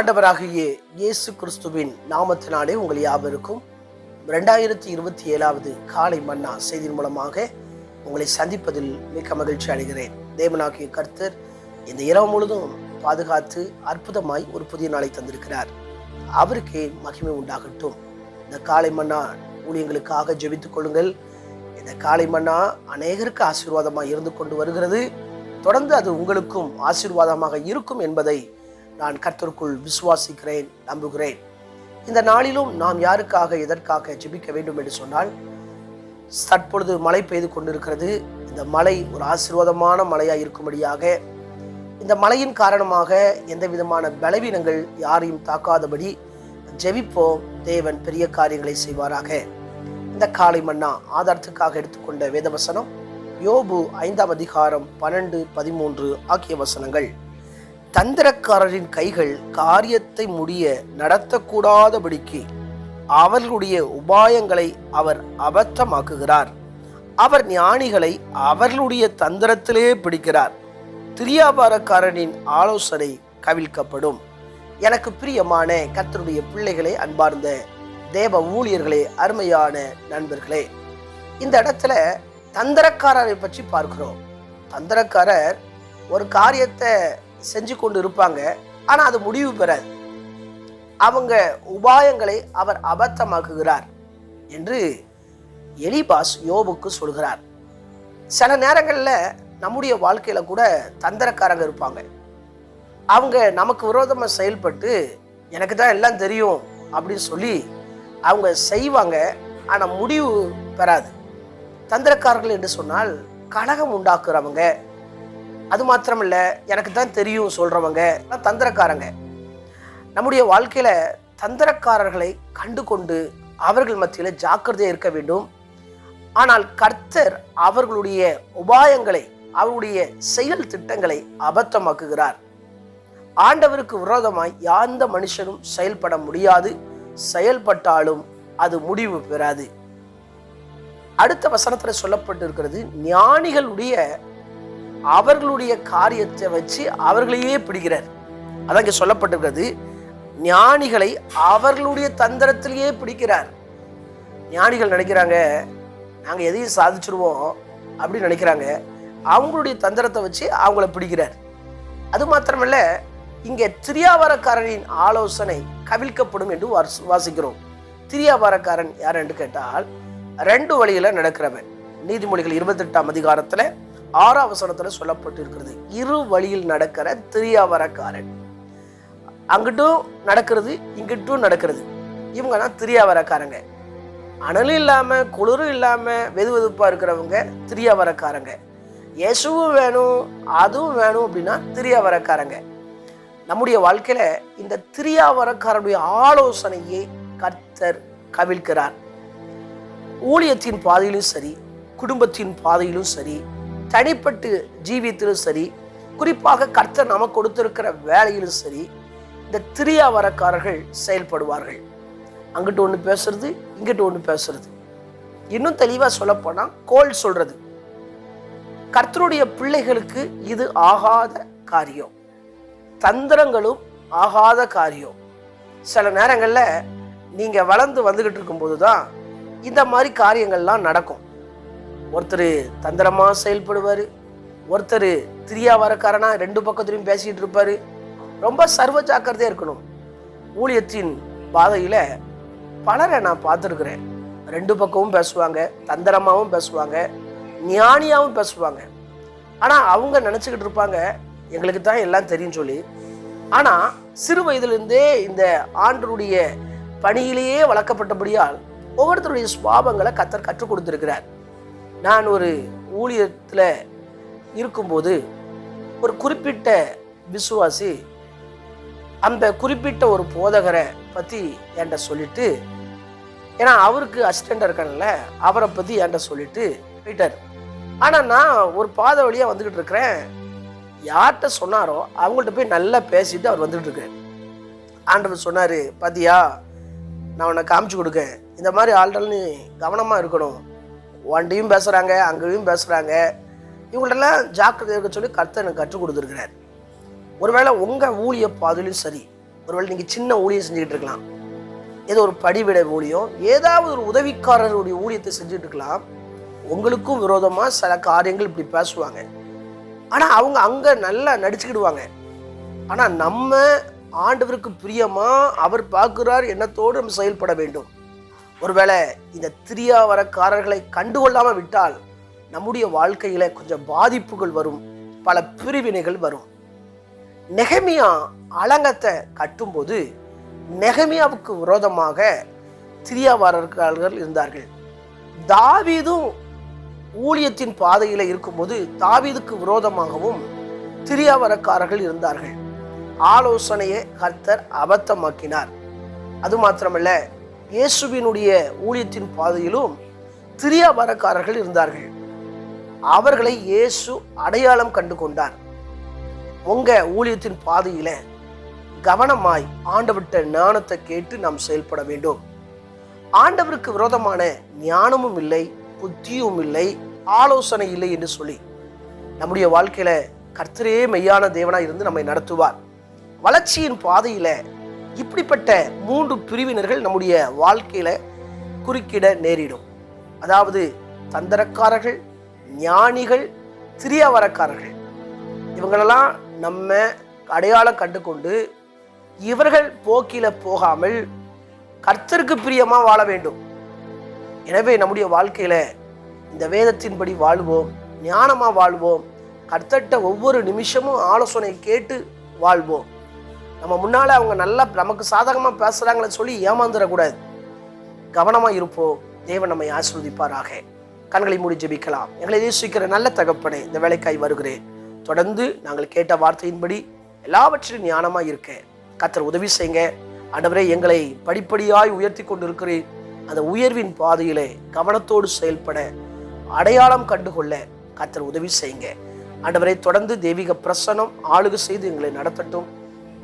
ஆண்டவராகிய இயேசு கிறிஸ்துவின் நாமத்தினாலே உங்கள் யாவருக்கும் ரெண்டாயிரத்தி இருபத்தி ஏழாவது காலை மன்னா செய்தியின் மூலமாக உங்களை சந்திப்பதில் மிக்க மகிழ்ச்சி அடைகிறேன். தேவனாகிய கர்த்தர் இந்த இரவு முழுதும் பாதுகாத்து அற்புதமாய் ஒரு புதிய நாளை தந்திருக்கிறார். அவருக்கே மகிமை உண்டாகட்டும். இந்த காலை மன்னா ஊழியங்களுக்காக ஜெபித்துக் கொள்ளுங்கள். இந்த காலை மன்னா அநேகருக்கு ஆசீர்வாதமாக இருந்து கொண்டு வருகிறது. தொடர்ந்து அது உங்களுக்கும் ஆசீர்வாதமாக இருக்கும் என்பதை நான் கர்த்தருக்குள் விசுவாசிக்கிறேன் நம்புகிறேன். இந்த நாளிலும் நாம் யாருக்காக எதற்காக ஜெபிக்க வேண்டும் என்று சொன்னால் தற்பொழுது மழை பெய்து கொண்டிருக்கிறது. இந்த மழை ஒரு ஆசீர்வாதமான மழையாக இருக்கும்படியாக இந்த மழையின் காரணமாக எந்த விதமான பலவீனங்கள் யாரையும் தாக்காதபடி ஜெபிப்போம். தேவன் பெரிய காரியங்களை செய்வாராக. இந்த காலை மன்னா ஆதாரத்துக்காக எடுத்துக்கொண்ட வேதவசனம் யோபு ஐந்தாம் அதிகாரம் பன்னெண்டு பதிமூன்று ஆகிய வசனங்கள். தந்திரக்காரரின் கைகள் காரியத்தை முடிய நடத்தக்கூடாதபடிக்கு அவர்களுடைய உபாயங்களை அவர் அபத்தமாக்குகிறார். அவர் ஞானிகளை அவர்களுடைய தந்திரத்திலே பிடிக்கிறார். திரியாபாரக்காரனின் ஆலோசனை கவிழ்க்கப்படும். எனக்கு பிரியமான கர்த்தருடைய பிள்ளைகளே அன்பார்ந்த தேவ ஊழியர்களே அருமையான நண்பர்களே இந்த இடத்துல தந்திரக்காரரை பற்றி பார்க்கிறோம். தந்திரக்காரர் ஒரு காரியத்தை செஞ்சு கொண்டு இருப்பாங்க ஆனால் அது முடிவு பெறாது. அவங்க உபாயங்களை அவர் அபத்தமாக்குகிறார் என்று எலிபாஸ் யோபுக்கு சொல்கிறார். சில நேரங்களில் நம்முடைய வாழ்க்கையில் கூட தந்திரக்காரங்க இருப்பாங்க. அவங்க நமக்கு விரோதமாக செயல்பட்டு எனக்கு தான் எல்லாம் தெரியும் அப்படின்னு சொல்லி அவங்க செய்வாங்க. ஆனால் முடிவு பெறாது. தந்திரக்காரர்கள் என்று சொன்னால் கழகம் உண்டாக்குறவங்க. அது மாத்திரமில்ல எனக்கு தான் தெரியும் சொல்கிறவங்க தந்திரக்காரங்க. நம்முடைய வாழ்க்கையில் தந்திரக்காரர்களை கண்டு கொண்டு அவர்கள் மத்தியில் ஜாக்கிரதையாக இருக்க வேண்டும். ஆனால் கர்த்தர் அவர்களுடைய உபாயங்களை அவருடைய செயல் திட்டங்களை அபத்தமாக்குகிறார். ஆண்டவருக்கு விரோதமாய் யாந்த மனுஷனும் செயல்பட முடியாது. செயல்பட்டாலும் அது முடிவு பெறாது. அடுத்த வசனத்தில் சொல்லப்பட்டிருக்கிறது ஞானிகளுடைய அவர்களுடைய காரியத்தை வச்சு அவர்களையே பிடிக்கிறார். அதான் இங்கே சொல்லப்பட்டிருக்கிறது. ஞானிகளை அவர்களுடைய தந்திரத்திலேயே பிடிக்கிறார். ஞானிகள் நினைக்கிறாங்க நாங்கள் எதையும் சாதிச்சிருவோம் அப்படின்னு நினைக்கிறாங்க. அவங்களுடைய தந்திரத்தை வச்சு அவங்கள பிடிக்கிறார். அது மாத்திரமல்ல இங்கே திரியாவரக்காரனின் ஆலோசனை கவிழ்க்கப்படும் என்று வாஸ்- வாசிக்கிறோம். திரியாவரக்காரன் யார் என்று கேட்டால் ரெண்டு வழியில் நடக்கிறவன். நீதிமொழிகள் இருபத்தெட்டாம் அதிகாரத்தில் ஆறாம் சொல்லப்பட்டு இருக்கிறது இரு வழியில் நடக்கிற திரியாவரக்காரன். அங்கிட்டும் நடக்கிறது இங்கிட்டும் நடக்கிறது. இவங்க தான் திரியாவரக்காரங்க. அனலும் இல்லாமல் குளிரும் இல்லாமல் வெது வெதுப்பாக இருக்கிறவங்க திரியாவரக்காரங்க. இயேசுவும் வேணும் அதுவும் வேணும் அப்படின்னா திரியாவரக்காரங்க. நம்முடைய வாழ்க்கையில் இந்த திரியாவரக்காரனுடைய ஆலோசனையை கர்த்தர் கவிழ்க்கிறார். ஊழியத்தின் பாதையிலும் சரி குடும்பத்தின் பாதையிலும் சரி தனிப்பட்டு ஜீவித்திலும் சரி குறிப்பாக கர்த்தர் நமக்கு கொடுத்திருக்கிற வேலையிலும் சரி இந்த திரியாவரக்காரர்கள் செயல்படுவார்கள். அங்கிட்டு ஒன்று பேசுறது இங்கிட்டு ஒன்று பேசுறது. இன்னும் தெளிவாக சொல்லப்போனால் கோல் சொல்றது. கர்த்தருடைய பிள்ளைகளுக்கு இது ஆகாத காரியம். தந்திரங்களும் ஆகாத காரியம். சில நேரங்களில் நீங்கள் வளர்ந்து வந்துக்கிட்டு இருக்கும்போது தான் இந்த மாதிரி காரியங்கள்லாம் நடக்கும். ஒருத்தர் தந்திரமாக செயல்படுவார் ஒருத்தர் திரியா வரக்காரனா ரெண்டு பக்கத்துலையும் பேசிக்கிட்டு இருப்பார். ரொம்ப சர்வ ஜாக்கிரதையாக இருக்கணும். ஊழியத்தின் பாதையில் பலரை நான் பார்த்துருக்குறேன். ரெண்டு பக்கமும் பேசுவாங்க தந்திரமாகவும் பேசுவாங்க ஞானியாகவும் பேசுவாங்க. ஆனால் அவங்க நினச்சிக்கிட்டு இருப்பாங்க எங்களுக்கு தான் எல்லாம் தெரியும் சொல்லி. ஆனால் சிறு வயதிலிருந்தே இந்த ஆண்டருடைய பணியிலேயே வளர்க்கப்பட்டபடியால் ஒவ்வொருத்தருடைய சுவாபங்களை கத்தர் கற்றுக் கொடுத்துருக்கிறார். நான் ஒரு ஊழியத்தில் இருக்கும்போது ஒரு குறிப்பிட்ட விசுவாசி அந்த குறிப்பிட்ட ஒரு போதகரை பற்றி என்கிட்ட சொல்லிட்டு ஏன்னா அவருக்கு அசிஸ்டண்ட் இருக்கணும்ல அவரை பற்றி என்கிட்ட சொல்லிட்டு போயிட்டார். ஆனால் நான் ஒரு பாதை வழியாக வந்துக்கிட்டு இருக்கிறேன். யார்கிட்ட சொன்னாரோ அவங்கள்ட்ட போய் நல்லா பேசிட்டு அவர் வந்துக்கிட்டு இருக்கார். ஆண்டவர் சொன்னார் பாத்தியா நான் உன்னை காமிச்சு கொடுக்கேன். இந்த மாதிரி ஆள்கள் நீ கவனமாக இருக்கணும். வண்டியும் பேசுகிறாங்க அங்கேயும் பேசுகிறாங்க இவங்களெல்லாம் ஜாக்கிரதை இருக்க சொல்லி கர்த்தர் எனக்கு கற்றுக் கொடுத்துருக்கிறார். ஒருவேளை உங்கள் ஊழிய பாதையிலும் சரி ஒருவேளை நீங்கள் சின்ன ஊழியம் செஞ்சுக்கிட்டு இருக்கலாம். ஏதோ ஒரு படிவிட ஊழியம் ஏதாவது ஒரு உதவிக்காரருடைய ஊழியத்தை செஞ்சுட்டு இருக்கலாம். உங்களுக்கும் விரோதமாக சில காரியங்கள் இப்படி பேசுவாங்க. ஆனால் அவங்க அங்கே நல்லா நடிச்சுக்கிடுவாங்க. ஆனால் நம்ம ஆண்டவருக்கு பிரியமாக அவர் பார்க்குறார் எண்ணத்தோடு நம்ம செயல்பட வேண்டும். ஒருவேளை இந்த திரியாவரக்காரர்களை கண்டுகொள்ளாமல் விட்டால் நம்முடைய வாழ்க்கையில் கொஞ்சம் பாதிப்புகள் வரும் பல பிரிவினைகள் வரும். நெகமியா அலங்கத்தை கட்டும்போது நெகமியாவுக்கு விரோதமாக திரியாவாரர்கள் இருந்தார்கள். தாவீதும் ஊழியத்தின் பாதையில் இருக்கும்போது தாவீதுக்கு விரோதமாகவும் திரியாவரக்காரர்கள் இருந்தார்கள். ஆலோசனையை கர்த்தர் அபத்தமாக்கினார். அது மாத்திரமல்ல இயேசுவினுடைய ஊழியத்தின் பாதையிலும் திரியாபாரக்காரர்கள் இருந்தார்கள். அவர்களை இயேசு அடையாளம் கண்டு கொண்டார். உங்க ஊழியத்தின் பாதையில கவனமாய் ஆண்டவர்கிட்ட ஞானத்தை கேட்டு நாம் செயல்பட வேண்டும். ஆண்டவருக்கு விரோதமான ஞானமும் இல்லை புத்தியும் இல்லை ஆலோசனை இல்லை என்று சொல்லி நம்முடைய வாழ்க்கையில கர்த்தரே மெய்யான தேவனாய் இருந்து நம்மை நடத்துவார். வளர்ச்சியின் பாதையில இப்படிப்பட்ட மூன்று பிரிவினர்கள் நம்முடைய வாழ்க்கையில் குறுக்கிட நேரிடும். அதாவது தந்திரக்காரர்கள் ஞானிகள் திரியாவரக்காரர்கள் இவங்களெல்லாம் நம்ம அடையாளம் கண்டு கொண்டு இவர்கள் போக்கில போகாமல் கர்த்தருக்கு பிரியமாக வாழ வேண்டும். எனவே நம்முடைய வாழ்க்கையில் இந்த வேதத்தின்படி வாழ்வோம் ஞானமாக வாழ்வோம் கர்த்தட்ட ஒவ்வொரு நிமிஷமும் ஆலோசனை கேட்டு வாழ்வோம். நம்ம முன்னால் அவங்க நல்லா நமக்கு சாதகமாக பேசுகிறாங்களே சொல்லி ஏமாந்துடக்கூடாது. கவனமாக இருப்போம் தேவன் நம்மை ஆஸ்வதிப்பாராக கண்களை மூடி ஜெபிக்கலாம். எங்களை நேசிக்கிற நல்ல தகப்பனே இந்த வேலைக்காய் வருகிறேன். தொடர்ந்து நாங்கள் கேட்ட வார்த்தையின்படி எல்லாவற்றிலும் ஞானமாக இருக்க. கத்தர் உதவி செய்யுங்க. ஆண்டவரே எங்களை படிப்படியாய் உயர்த்தி கொண்டு இருக்கிறேன் அந்த உயர்வின் பாதையிலே கவனத்தோடு செயல்பட அடையாளம் கண்டுகொள்ள கத்தர் உதவி செய்யுங்க. ஆண்டவரை தொடர்ந்து தெய்வீக பிரசனம் ஆளுகை செய்து எங்களை நடத்தட்டும்.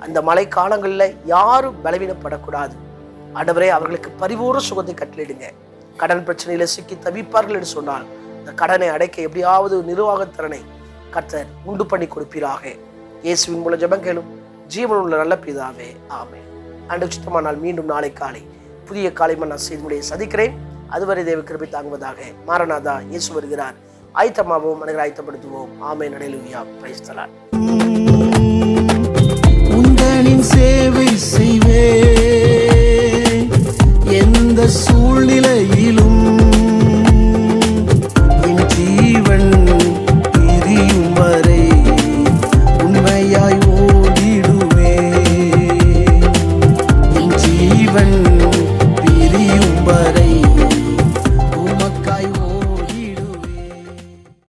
அந்த மழை காலங்களில் யாரும் பலவீனப்படக்கூடாது. ஆண்டவரே அவர்களுக்கு பரிபூர்ண சுகத்தை கட்டளிடுங்க கடன் பிரச்சனையில் சிக்கி தவிப்பார்கள் என்று சொன்னால் இந்த கடனை அடைக்க எப்படியாவது நிர்வாகத்திறனை கர்த்தர் உண்டு பண்ணி கொடுப்பீராக. இயேசுவின் மூலம் ஜெபம் கேளும். ஜீவன் உள்ள நல்ல பிதாவே ஆமே அன்று சுத்தமானால் மீண்டும் நாளை காலை புதிய காலை நான் செய்திமுறையை சதிக்கிறேன் அதுவரை தேவ கிருபை தாங்குவதாக மாரநாதா இயேசு வருகிறார். ஆயத்தமாகவும் மனிதர் ஆயத்தப்படுத்துவோம் ஆமே நடையிலுயா பிரைஸ்தலான் சேவை செய்வே எந்த சூழ்நிலையிலும்